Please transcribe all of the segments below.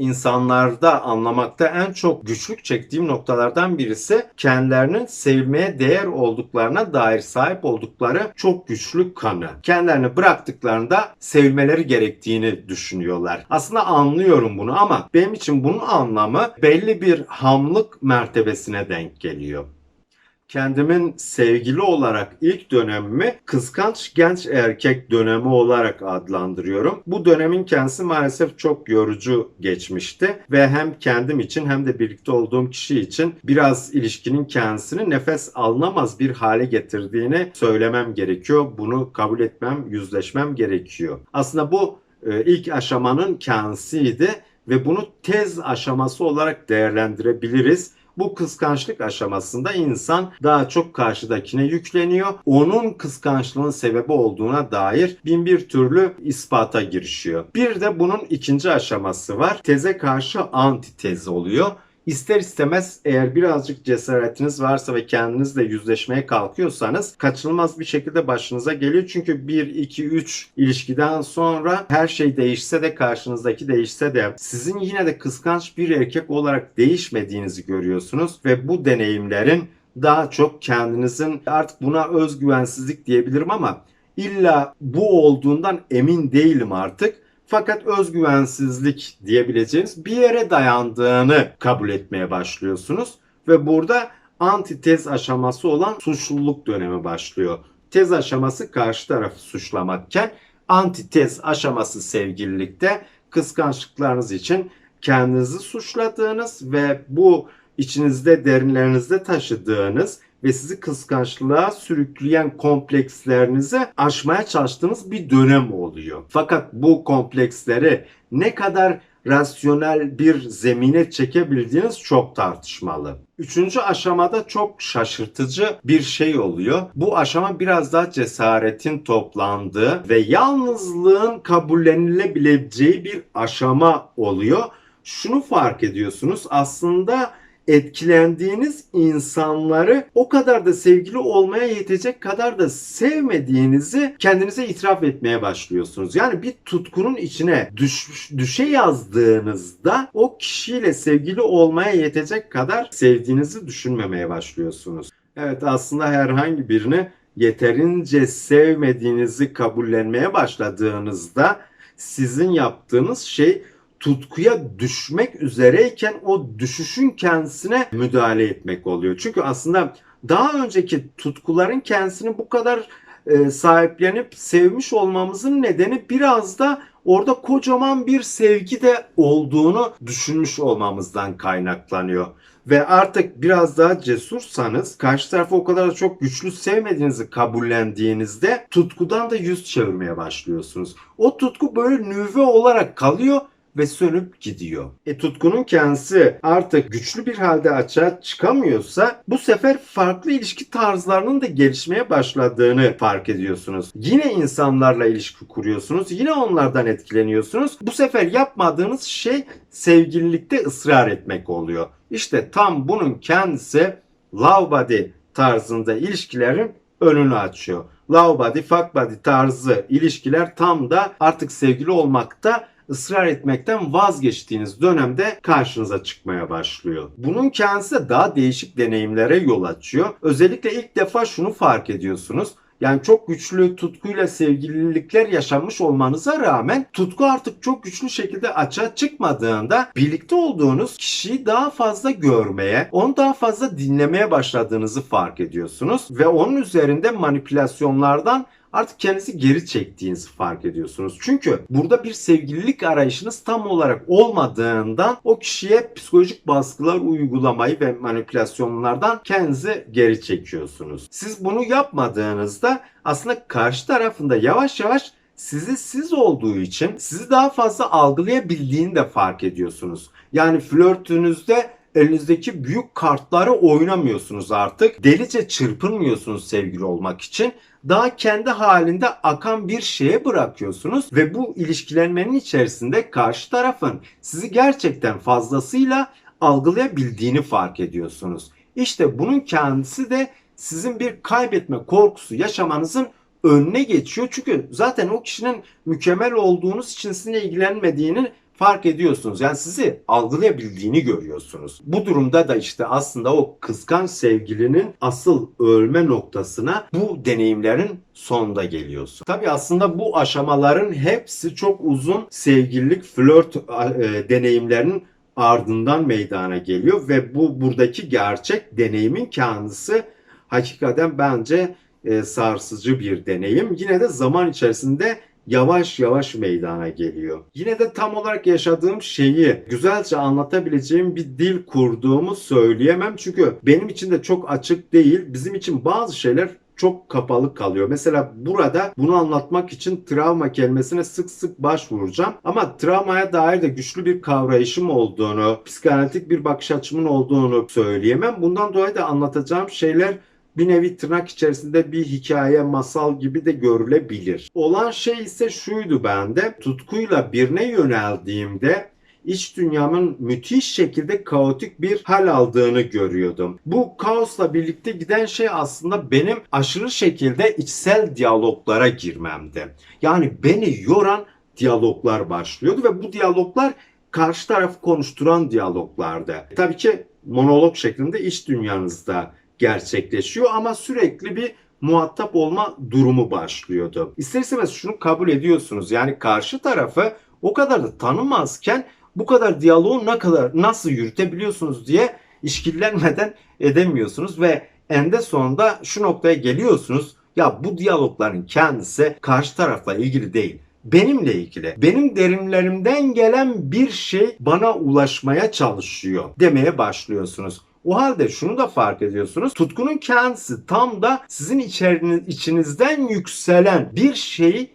insanlarda anlamakta en çok güçlük çektiğim noktalardan birisi kendilerinin sevmeye değer olduklarına dair sahip oldukları çok güçlü kanı. Kendilerini bıraktıklarında sevmeleri gerektiğini düşünüyorlar. Aslında anlıyorum bunu ama benim için bunun anlamı belli bir hamlık mertebesine denk geliyor kendimin sevgili olarak ilk dönemimi kıskanç genç erkek dönemi olarak adlandırıyorum. Bu dönemin kendisi maalesef çok yorucu geçmişti ve hem kendim için hem de birlikte olduğum kişi için biraz ilişkinin kendisini nefes alınamaz bir hale getirdiğini söylemem gerekiyor. Bunu kabul etmem, yüzleşmem gerekiyor. Aslında bu e, ilk aşamanın kendisiydi ve bunu tez aşaması olarak değerlendirebiliriz. Bu kıskançlık aşamasında insan daha çok karşıdakine yükleniyor. Onun kıskançlığın sebebi olduğuna dair bin bir türlü ispata girişiyor. Bir de bunun ikinci aşaması var. Teze karşı antitez oluyor. İster istemez eğer birazcık cesaretiniz varsa ve kendinizle yüzleşmeye kalkıyorsanız kaçınılmaz bir şekilde başınıza geliyor. Çünkü 1, 2, 3 ilişkiden sonra her şey değişse de karşınızdaki değişse de sizin yine de kıskanç bir erkek olarak değişmediğinizi görüyorsunuz ve bu deneyimlerin daha çok kendinizin artık buna özgüvensizlik diyebilirim ama illa bu olduğundan emin değilim artık fakat özgüvensizlik diyebileceğiniz bir yere dayandığını kabul etmeye başlıyorsunuz ve burada antitez aşaması olan suçluluk dönemi başlıyor. Tez aşaması karşı tarafı suçlamakken antitez aşaması sevgililikte kıskançlıklarınız için kendinizi suçladığınız ve bu içinizde derinlerinizde taşıdığınız ve sizi kıskançlığa sürükleyen komplekslerinizi aşmaya çalıştığınız bir dönem oluyor. Fakat bu kompleksleri ne kadar rasyonel bir zemine çekebildiğiniz çok tartışmalı. Üçüncü aşamada çok şaşırtıcı bir şey oluyor. Bu aşama biraz daha cesaretin toplandığı ve yalnızlığın kabullenilebileceği bir aşama oluyor. Şunu fark ediyorsunuz aslında etkilendiğiniz insanları o kadar da sevgili olmaya yetecek kadar da sevmediğinizi kendinize itiraf etmeye başlıyorsunuz. Yani bir tutkunun içine düş, düşe yazdığınızda o kişiyle sevgili olmaya yetecek kadar sevdiğinizi düşünmemeye başlıyorsunuz. Evet aslında herhangi birini yeterince sevmediğinizi kabullenmeye başladığınızda sizin yaptığınız şey tutkuya düşmek üzereyken o düşüşün kendisine müdahale etmek oluyor. Çünkü aslında daha önceki tutkuların kendisini bu kadar e, sahiplenip sevmiş olmamızın nedeni biraz da orada kocaman bir sevgi de olduğunu düşünmüş olmamızdan kaynaklanıyor. Ve artık biraz daha cesursanız karşı tarafı o kadar da çok güçlü sevmediğinizi kabullendiğinizde tutkudan da yüz çevirmeye başlıyorsunuz. O tutku böyle nüve olarak kalıyor ve sönüp gidiyor. E tutkunun kendisi artık güçlü bir halde açığa çıkamıyorsa bu sefer farklı ilişki tarzlarının da gelişmeye başladığını fark ediyorsunuz. Yine insanlarla ilişki kuruyorsunuz. Yine onlardan etkileniyorsunuz. Bu sefer yapmadığınız şey sevgililikte ısrar etmek oluyor. İşte tam bunun kendisi love body tarzında ilişkilerin önünü açıyor. Love body, fuck body tarzı ilişkiler tam da artık sevgili olmakta ısrar etmekten vazgeçtiğiniz dönemde karşınıza çıkmaya başlıyor. Bunun kendisi daha değişik deneyimlere yol açıyor. Özellikle ilk defa şunu fark ediyorsunuz. Yani çok güçlü tutkuyla sevgililikler yaşanmış olmanıza rağmen tutku artık çok güçlü şekilde açığa çıkmadığında birlikte olduğunuz kişiyi daha fazla görmeye, onu daha fazla dinlemeye başladığınızı fark ediyorsunuz ve onun üzerinde manipülasyonlardan artık kendinizi geri çektiğinizi fark ediyorsunuz. Çünkü burada bir sevgililik arayışınız tam olarak olmadığından o kişiye psikolojik baskılar uygulamayı ve manipülasyonlardan kendinizi geri çekiyorsunuz. Siz bunu yapmadığınızda aslında karşı tarafında yavaş yavaş sizi siz olduğu için sizi daha fazla algılayabildiğini de fark ediyorsunuz. Yani flörtünüzde elinizdeki büyük kartları oynamıyorsunuz artık. Delice çırpınmıyorsunuz sevgili olmak için daha kendi halinde akan bir şeye bırakıyorsunuz ve bu ilişkilenmenin içerisinde karşı tarafın sizi gerçekten fazlasıyla algılayabildiğini fark ediyorsunuz. İşte bunun kendisi de sizin bir kaybetme korkusu yaşamanızın önüne geçiyor. Çünkü zaten o kişinin mükemmel olduğunuz için sizinle ilgilenmediğini fark ediyorsunuz. Yani sizi algılayabildiğini görüyorsunuz. Bu durumda da işte aslında o kıskanç sevgilinin asıl ölme noktasına bu deneyimlerin sonunda geliyorsun. Tabi aslında bu aşamaların hepsi çok uzun sevgililik, flört e, deneyimlerinin ardından meydana geliyor ve bu buradaki gerçek deneyimin kendisi hakikaten bence e, sarsıcı bir deneyim. Yine de zaman içerisinde yavaş yavaş meydana geliyor. Yine de tam olarak yaşadığım şeyi güzelce anlatabileceğim bir dil kurduğumu söyleyemem. Çünkü benim için de çok açık değil. Bizim için bazı şeyler çok kapalı kalıyor. Mesela burada bunu anlatmak için travma kelimesine sık sık başvuracağım. Ama travmaya dair de güçlü bir kavrayışım olduğunu, psikanalitik bir bakış açımın olduğunu söyleyemem. Bundan dolayı da anlatacağım şeyler bir nevi tırnak içerisinde bir hikaye, masal gibi de görülebilir. Olan şey ise şuydu bende. Tutkuyla birine yöneldiğimde iç dünyamın müthiş şekilde kaotik bir hal aldığını görüyordum. Bu kaosla birlikte giden şey aslında benim aşırı şekilde içsel diyaloglara girmemdi. Yani beni yoran diyaloglar başlıyordu ve bu diyaloglar karşı tarafı konuşturan diyaloglardı. Tabii ki monolog şeklinde iç dünyanızda gerçekleşiyor ama sürekli bir muhatap olma durumu başlıyordu. İster istemez şunu kabul ediyorsunuz. Yani karşı tarafı o kadar da tanımazken bu kadar diyaloğu ne kadar nasıl yürütebiliyorsunuz diye işkillenmeden edemiyorsunuz ve ende sonunda şu noktaya geliyorsunuz. Ya bu diyalogların kendisi karşı tarafla ilgili değil benimle ilgili. Benim derinlerimden gelen bir şey bana ulaşmaya çalışıyor demeye başlıyorsunuz. O halde şunu da fark ediyorsunuz. Tutkunun kendisi tam da sizin içeriniz, içinizden yükselen bir şeyi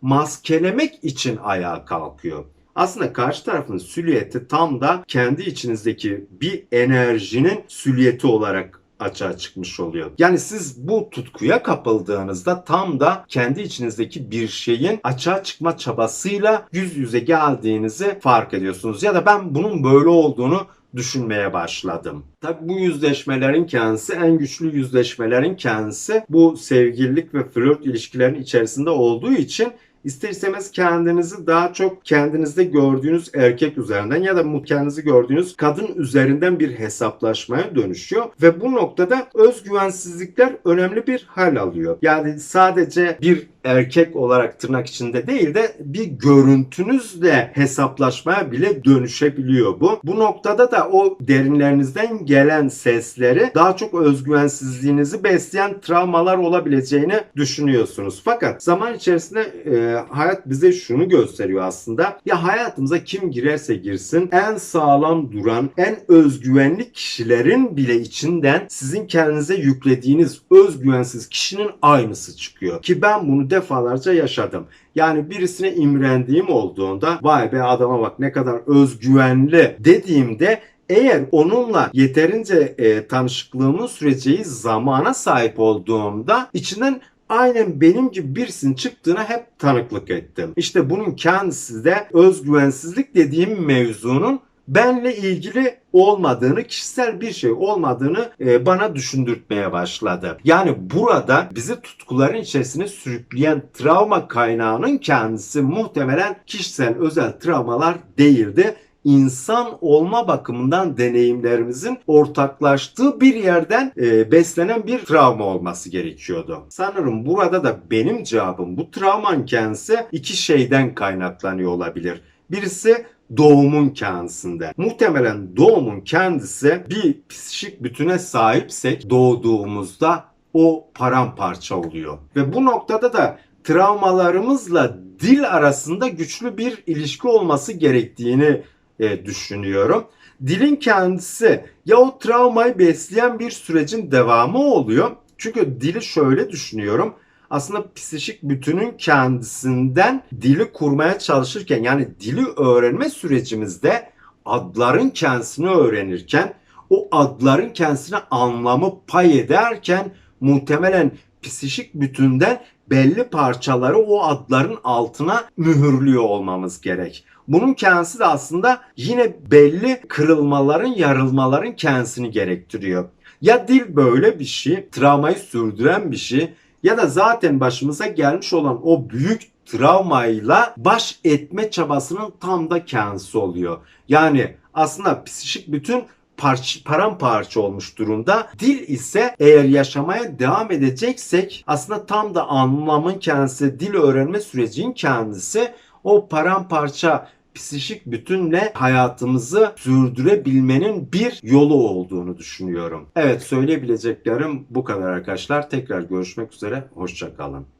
maskelemek için ayağa kalkıyor. Aslında karşı tarafın süliyeti tam da kendi içinizdeki bir enerjinin süliyeti olarak açığa çıkmış oluyor. Yani siz bu tutkuya kapıldığınızda tam da kendi içinizdeki bir şeyin açığa çıkma çabasıyla yüz yüze geldiğinizi fark ediyorsunuz. Ya da ben bunun böyle olduğunu düşünmeye başladım. Tabi bu yüzleşmelerin kendisi en güçlü yüzleşmelerin kendisi bu sevgililik ve flört ilişkilerin içerisinde olduğu için ister istemez kendinizi daha çok kendinizde gördüğünüz erkek üzerinden ya da kendinizi gördüğünüz kadın üzerinden bir hesaplaşmaya dönüşüyor ve bu noktada özgüvensizlikler önemli bir hal alıyor. Yani sadece bir erkek olarak tırnak içinde değil de bir görüntünüzle hesaplaşmaya bile dönüşebiliyor bu. Bu noktada da o derinlerinizden gelen sesleri daha çok özgüvensizliğinizi besleyen travmalar olabileceğini düşünüyorsunuz. Fakat zaman içerisinde e, hayat bize şunu gösteriyor aslında. Ya hayatımıza kim girerse girsin en sağlam duran, en özgüvenli kişilerin bile içinden sizin kendinize yüklediğiniz özgüvensiz kişinin aynısı çıkıyor. Ki ben bunu defalarca yaşadım. Yani birisine imrendiğim olduğunda vay be adama bak ne kadar özgüvenli dediğimde eğer onunla yeterince e, tanışıklığımın süreceği zamana sahip olduğumda içinden aynen benim gibi birisinin çıktığına hep tanıklık ettim. İşte bunun kendisi de özgüvensizlik dediğim mevzunun benle ilgili olmadığını, kişisel bir şey olmadığını e, bana düşündürtmeye başladı. Yani burada bizi tutkuların içerisine sürükleyen travma kaynağının kendisi muhtemelen kişisel özel travmalar değildi insan olma bakımından deneyimlerimizin ortaklaştığı bir yerden e, beslenen bir travma olması gerekiyordu. Sanırım burada da benim cevabım bu travman kendisi iki şeyden kaynaklanıyor olabilir. Birisi doğumun kendisinde. Muhtemelen doğumun kendisi bir psikik bütüne sahipsek doğduğumuzda o paramparça oluyor. Ve bu noktada da travmalarımızla dil arasında güçlü bir ilişki olması gerektiğini e, düşünüyorum. Dilin kendisi ya o travmayı besleyen bir sürecin devamı oluyor. Çünkü dili şöyle düşünüyorum aslında psikik bütünün kendisinden dili kurmaya çalışırken yani dili öğrenme sürecimizde adların kendisini öğrenirken o adların kendisine anlamı pay ederken muhtemelen psikik bütünden belli parçaları o adların altına mühürlüyor olmamız gerek. Bunun kendisi de aslında yine belli kırılmaların, yarılmaların kendisini gerektiriyor. Ya dil böyle bir şey, travmayı sürdüren bir şey ya da zaten başımıza gelmiş olan o büyük travmayla baş etme çabasının tam da kendisi oluyor. Yani aslında psikik bütün parça, paramparça olmuş durumda. Dil ise eğer yaşamaya devam edeceksek aslında tam da anlamın kendisi, dil öğrenme sürecinin kendisi o paramparça psikik bütünle hayatımızı sürdürebilmenin bir yolu olduğunu düşünüyorum. Evet söyleyebileceklerim bu kadar arkadaşlar. Tekrar görüşmek üzere. Hoşçakalın.